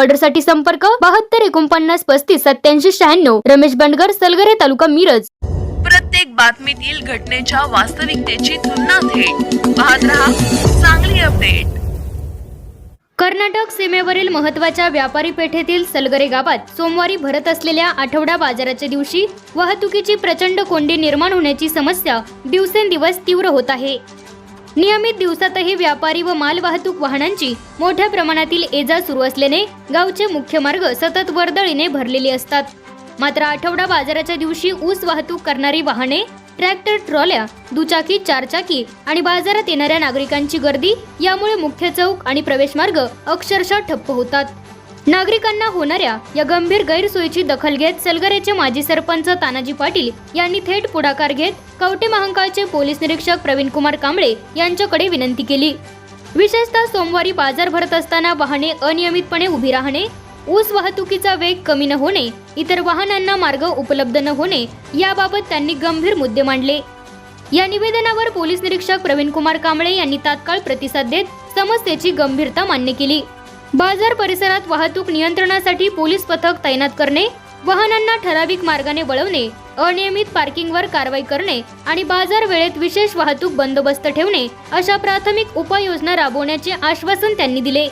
ऑर्डरसाठी संपर्क बहात्तर एकोणपन्नास पस्तीस सत्याऐंशी शहाण्णव. रमेश बंडगर सलगरे तालुका मिरज. प्रत्येक बातमीतील घटनेच्या वास्तविकतेची तुलना थेट. पाहत रहा चांगली अपडेट. कर्नाटक सीमेवरील महत्त्वाच्या व्यापारी पेठेतील सलगरे गावात सोमवारी भरत असलेल्या आठवडा बाजाराच्या दिवशी वाहतुकीची प्रचंड कोंडी निर्माण होण्याची समस्या दिवसेंदिवस तीव्र होत आहे. नियमित दिवसातही व्यापारी व मालवाहतूक वाहनांची मोठ्या प्रमाणातील एजा सुरू असल्याने गावचे मुख्य मार्ग सतत वर्दळीने भरलेले असतात. मात्र आठवडा बाजाराच्या दिवशी ऊस वाहतूक करणारी वाहने ट्रॅक्टर ट्रॉल्या दुचाकी चारचाकी आणि बाजारात येणाऱ्या नागरिकांची गर्दी यामुळे मुख्य चौक आणि प्रवेशमार्ग अक्षरशः ठप्प होतात. नागरिकांना होणाऱ्या या गंभीर गैरसोयीची दखल घेत सलगरेचे माजी सरपंच तानाजी पाटील यांनी थेट पुढाकार घेत कवटे महांकाळचे पोलीस निरीक्षक प्रवीण कुमार कांबळे यांच्याकडे विनंती केली. विशेषतः सोमवारी बाजार भरत असताना वाहने अनियमितपणे उभी राहणे ऊस वाहतुकीचा वेग कमी न होणे इतर वाहनांना मार्ग उपलब्ध न होणे याबाबत त्यांनी गंभीर मुद्दे मांडले. या निवेदनावर पोलीस निरीक्षक प्रवीण कुमार कांबळे यांनी तात्काळ प्रतिसाद देत समस्येची गंभीरता मान्य केली. बाजार परिसरात वाहतूक नियंत्रणासाठी पोलीस पथक तैनात करणे वाहनांना ठराविक मार्गाने वळवणे अनियमित पार्किंगवर कारवाई करणे आणि बाजार वेळेत विशेष वाहतूक बंदोबस्त ठेवणे अशा प्राथमिक उपाययोजना राबवण्याचे आश्वासन त्यांनी दिले.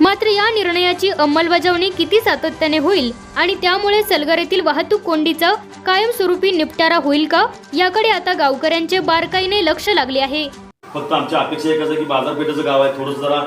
मात्र या निर्णयाची अंमलबजावणी किती सातत्याने होईल आणि त्यामुळे सलगरेतील वाहतूक कोंडीचा कायमस्वरूपी निपटारा होईल का याकडे आता गावकऱ्यांचे बारकाईने लक्ष लागले आहे. फक्त आमच्या अपेक्षा एकच आहे की बाजारपेठेचं गाव आहे थोडंसं जरा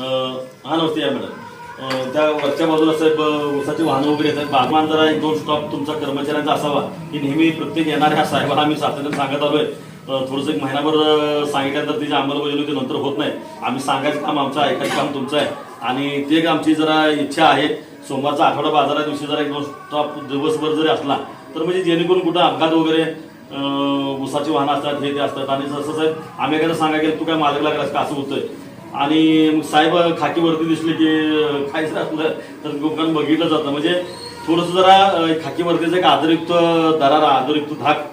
हा नमस्ते या मॅडम. त्या वरच्या बाजूला साहेब ऊसाची वाहनं वगैरे येतात. बागमान जरा एक दोन स्टॉप तुमचा कर्मचाऱ्यांचा असावा. की नेहमी प्रत्येक येणाऱ्या साहेबाला आम्ही सातत्याने सांगत आलोय. आहे थोडंसं एक महिनाभर सांगितल्यानंतर त्याची अंमलबजावणी ते नंतर होत नाही. आम्ही सांगायचं काम आमचं ऐकायचं काम तुमचं आहे. आणि ते एक आमची जरा इच्छा आहे. सोमवारचा आठवडा बाजारा दिवशी जरा एक दोन स्टॉप दिवसभर जरी असला तर म्हणजे जेणेकरून कुठं अपघात वगैरे उसाची ऊसाची वाहनं असतात हे ते असतात. आणि जसं साहेब आम्ही एखादं सांगा गेलं तू काय मालक लागलास का? असं होतंय. आणि मग साहेब खाकीवरती दिसले की खायचं काय असलं तर लोकांना बघितलं जातं. म्हणजे थोडंसं जरा खाकीवरतीचं एक आदरयुक्त दरारा आदरयुक्त धाक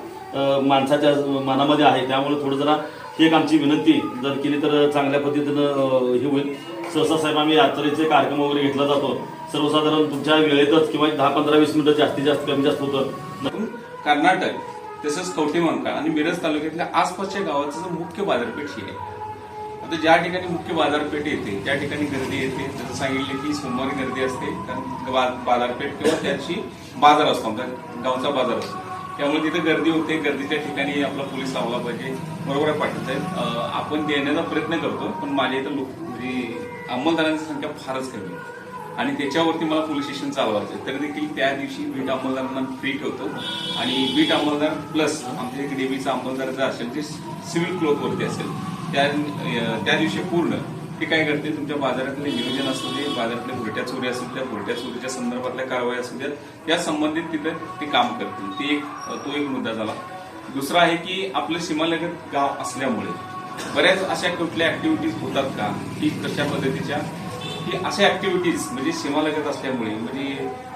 माणसाच्या मनामध्ये आहे. त्यामुळे थोडं जरा ही एक आमची विनंती. जर केली तर चांगल्या पद्धतीनं हे होईल. सहसा साहेब आम्ही यात्रेचे कार्यक्रम वगैरे घेतला जातो. सर्वसाधारण तुमच्या वेळेतच किंवा एक दहा पंधरा वीस मिनिटं जास्तीत जास्त कमी जास्त होतं. कर्नाटक तसंच कवठेमंका आणि मिरज तालुक्यातल्या आसपासच्या गावाचं मुख्य बाजारपेठ ही आहे आता ज्या ठिकाणी मुख्य बाजारपेठ येते त्या ठिकाणी गर्दी येते. जसं सांगितले की सोमवारी गर्दी असते कारण बाजारपेठ किंवा त्याची बाजार असतो आमचा गावचा बाजार असतो. त्यामुळे तिथे गर्दी होते गर्दीच्या ठिकाणी आपला पोलीस लावला पाहिजे. बरोबर आहे पाटील साहेब. आपण देण्याचा प्रयत्न करतो पण माझ्या इथं लोक म्हणजे अंमलदारांची संख्या फारच कमी आहे. आणि त्याच्यावरती मला पोलीस स्टेशन चालवायचं तरी देखील त्या दिवशी बीट अंमलदारांना फ्री ठेवतो आणि बीट अंमलदार प्लस आमच्या इथे डेबीचा अंमलदार जर असेल ते सिव्हिल क्लोथ वरती असेल. त्या त्या दिवशी पूर्ण ते काय करते तुमच्या बाजारातले नियोजन असू दे बाजारातल्या भुरट्या चोरी असू द्या भुरट्या चोरीच्या संदर्भातल्या कारवाई असू द्या त्या संबंधित तिथे ते काम करतील. ते एक तो एक मुद्दा झाला. दुसरा आहे की आपलं सीमालगत गाव असल्यामुळे बऱ्याच अशा कुठल्या ऍक्टिव्हिटीज होतात का? की कशा पद्धतीच्या? हे अशा ऍक्टिव्हिटीज म्हणजे सीमालगत असल्यामुळे म्हणजे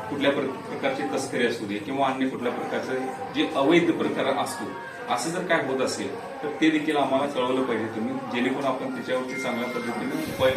कुठल्या प्र- प्रकारची तस्करी असू दे किंवा अन्य कुठल्या प्रकारचं जे अवैध प्रकार असतो असं जर काय होत असेल तर ते देखील आम्हाला कळवलं पाहिजे तुम्ही जेणेकरून आपण त्याच्यावरती चांगल्या पद्धतीने उपाय